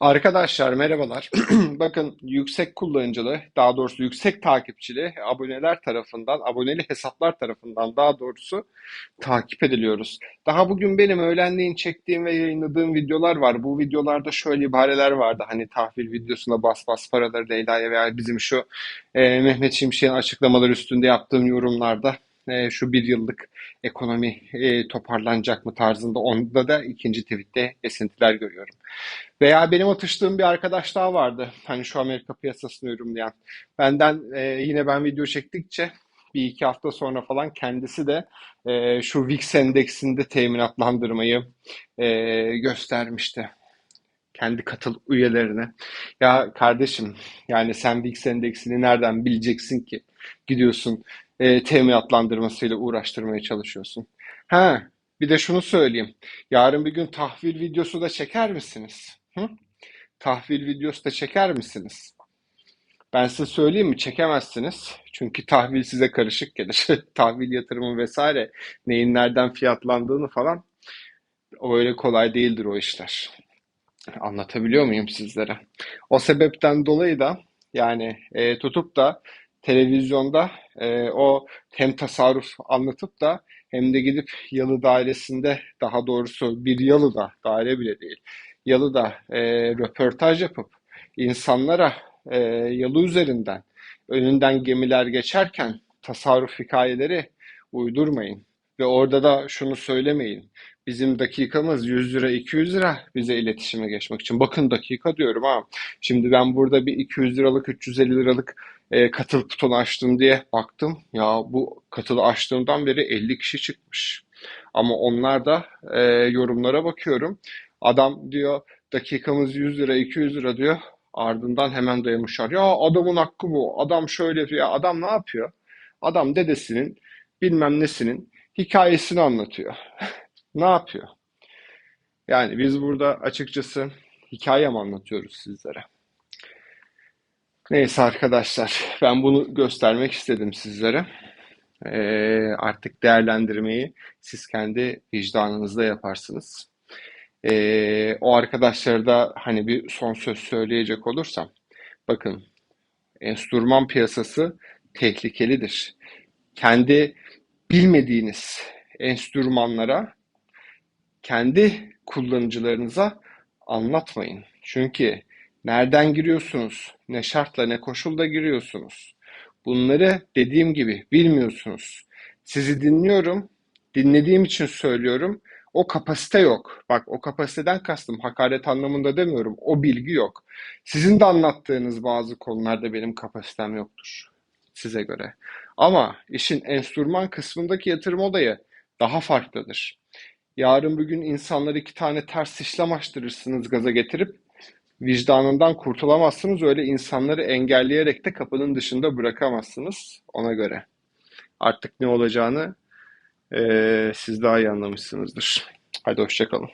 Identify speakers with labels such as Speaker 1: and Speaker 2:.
Speaker 1: Arkadaşlar merhabalar. Bakın yüksek kullanıcılı, daha doğrusu yüksek takipçili aboneler tarafından, aboneli hesaplar tarafından daha doğrusu takip ediliyoruz. Daha bugün benim öğlenleyin çektiğim ve yayınladığım videolar var. Bu videolarda şöyle ibareler vardı. Hani tahvil videosuna bas bas paraları Leyla'ya veya bizim şu e, Mehmet Şimşek'in açıklamaları üstünde yaptığım yorumlarda e, şu bir yıllık ekonomi e, toparlanacak mı tarzında onda da ikinci tweette esintiler görüyorum. Veya benim atıştığım bir arkadaş daha vardı. Hani şu Amerika piyasasını yorumlayan. Benden e, yine ben video çektikçe bir iki hafta sonra falan kendisi de e, şu VIX endeksinde teminatlandırmayı e, göstermişti. Kendi katıl üyelerine. Ya kardeşim yani sen VIX endeksini nereden bileceksin ki? Gidiyorsun e, teminatlandırmasıyla uğraştırmaya çalışıyorsun. Ha, bir de şunu söyleyeyim. Yarın bir gün tahvil videosu da çeker misiniz? Hı? Tahvil videosu da çeker misiniz? Ben size söyleyeyim mi? Çekemezsiniz. Çünkü tahvil size karışık gelir. Tahvil yatırımı vesaire neyin nereden fiyatlandığını falan öyle kolay değildir o işler. Anlatabiliyor muyum sizlere? O sebepten dolayı da yani e, tutup da televizyonda e, o hem tasarruf anlatıp da hem de gidip yalı dairesinde daha doğrusu bir yalıda daire bile değil yalıda e, röportaj yapıp insanlara e, yalı üzerinden önünden gemiler geçerken tasarruf hikayeleri uydurmayın. Ve orada da şunu söylemeyin. Bizim dakikamız 100 lira 200 lira bize iletişime geçmek için. Bakın dakika diyorum ha. Şimdi ben burada bir 200 liralık 350 liralık e, katıl butonu açtım diye baktım. Ya bu katılı açtığımdan beri 50 kişi çıkmış. Ama onlar da e, yorumlara bakıyorum. Adam diyor dakikamız 100 lira 200 lira diyor. Ardından hemen dayamışlar. Ya adamın hakkı bu. Adam şöyle diyor. Adam ne yapıyor? Adam dedesinin bilmem nesinin hikayesini anlatıyor. ne yapıyor? Yani biz burada açıkçası hikaye mi anlatıyoruz sizlere? Neyse arkadaşlar ben bunu göstermek istedim sizlere. Ee, artık değerlendirmeyi siz kendi vicdanınızda yaparsınız. Ee, o arkadaşlara da hani bir son söz söyleyecek olursam, bakın enstrüman piyasası tehlikelidir. Kendi bilmediğiniz enstrümanlara, kendi kullanıcılarınıza anlatmayın. Çünkü nereden giriyorsunuz, ne şartla ne koşulda giriyorsunuz. Bunları dediğim gibi bilmiyorsunuz. Sizi dinliyorum, dinlediğim için söylüyorum o kapasite yok. Bak o kapasiteden kastım hakaret anlamında demiyorum. O bilgi yok. Sizin de anlattığınız bazı konularda benim kapasitem yoktur. Size göre. Ama işin enstrüman kısmındaki yatırım olayı daha farklıdır. Yarın bugün insanlar iki tane ters işlem açtırırsınız gaza getirip vicdanından kurtulamazsınız. Öyle insanları engelleyerek de kapının dışında bırakamazsınız ona göre. Artık ne olacağını ee, siz daha iyi anlamışsınızdır. Hadi hoşçakalın.